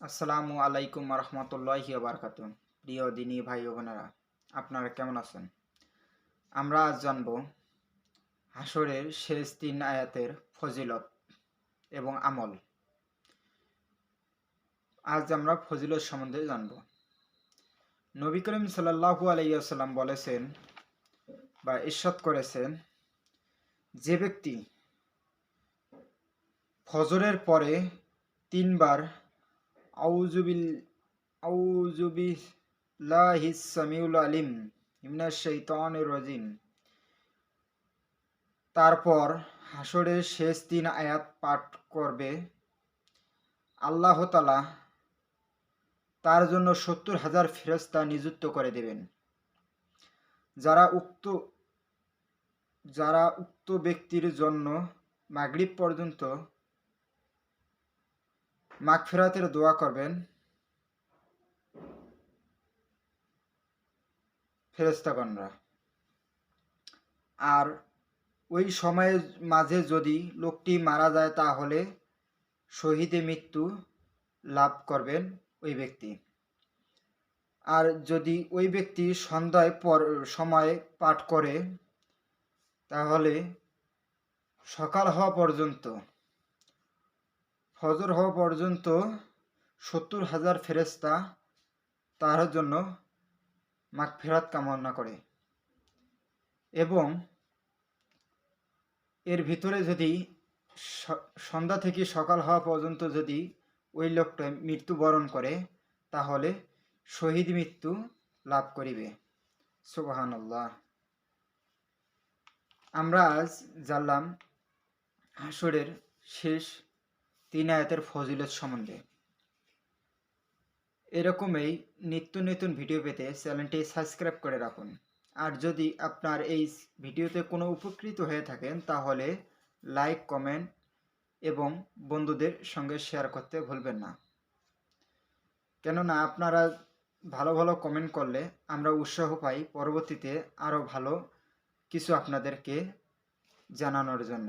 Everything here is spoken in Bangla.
আসসালামু আলাইকুম রহমতুল্লাহি বারকাত প্রিয় দিনী ভাই বোনেরা, আপনারা কেমন আছেন? আমরা আজ জানব হাসরের শেষ তিন আয়াতের ফজিলত এবং আমল। আজ আমরা ফজিলত সম্বন্ধে জানব। নবী করিম সাল্লাহু আলাইসাল্লাম বলেছেন বা ঈশ্বত করেছেন, যে ব্যক্তি ফজরের পরে তিনবার আউজুবিল আউজুবিল্লাহিস আলিম ইমনাশ শাইতানির রাজিম। তারপর হাসরের শেষ তিন আয়াত পাঠ করবে। আল্লাহ তালা তার জন্য সত্তর হাজার ফেরস্তা নিযুক্ত করে দেবেন। যারা উক্ত যারা উক্ত ব্যক্তির জন্য মাগরিব পর্যন্ত মাগফিরাতের দোয়া করবেন। ফেরেস্তাগণরা আর ওই সময়ের মাঝে যদি লোকটি মারা যায়, তাহলে শহীদে মৃত্যু লাভ করবেন ওই ব্যক্তি। আর যদি ওই ব্যক্তি সন্ধ্যায় পর সময় পাঠ করে, তাহলে সকাল হওয়া পর্যন্ত ফজর হওয়া পর্যন্ত সত্তর হাজার ফেরেস্তা তার জন্য মাগ ফেরাত কামনা করে। এবং এর ভিতরে যদি সন্ধ্যা থেকে সকাল হওয়া পর্যন্ত যদি ওই লোকটা মৃত্যুবরণ করে, তাহলে শহীদ মৃত্যু লাভ করিবে। সুবাহান আল্লাহ আমরা আজ জানলাম হাসরের শেষ তিন আয়াতের ফজিলত সম্বন্ধে। এরকমই নিত্য নতুন ভিডিও পেতে চ্যানেলটি সাবস্ক্রাইব করে রাখুন। আর যদি আপনার এই ভিডিওতে কোনো উপকৃত হয়ে থাকেন, তাহলে লাইক, কমেন্ট এবং বন্ধুদের সঙ্গে শেয়ার করতে ভুলবেন না। কেননা আপনারা ভালো ভালো কমেন্ট করলে আমরা উৎসাহ পাই পরবর্তীতে আরও ভালো কিছু আপনাদেরকে জানানোর জন্য।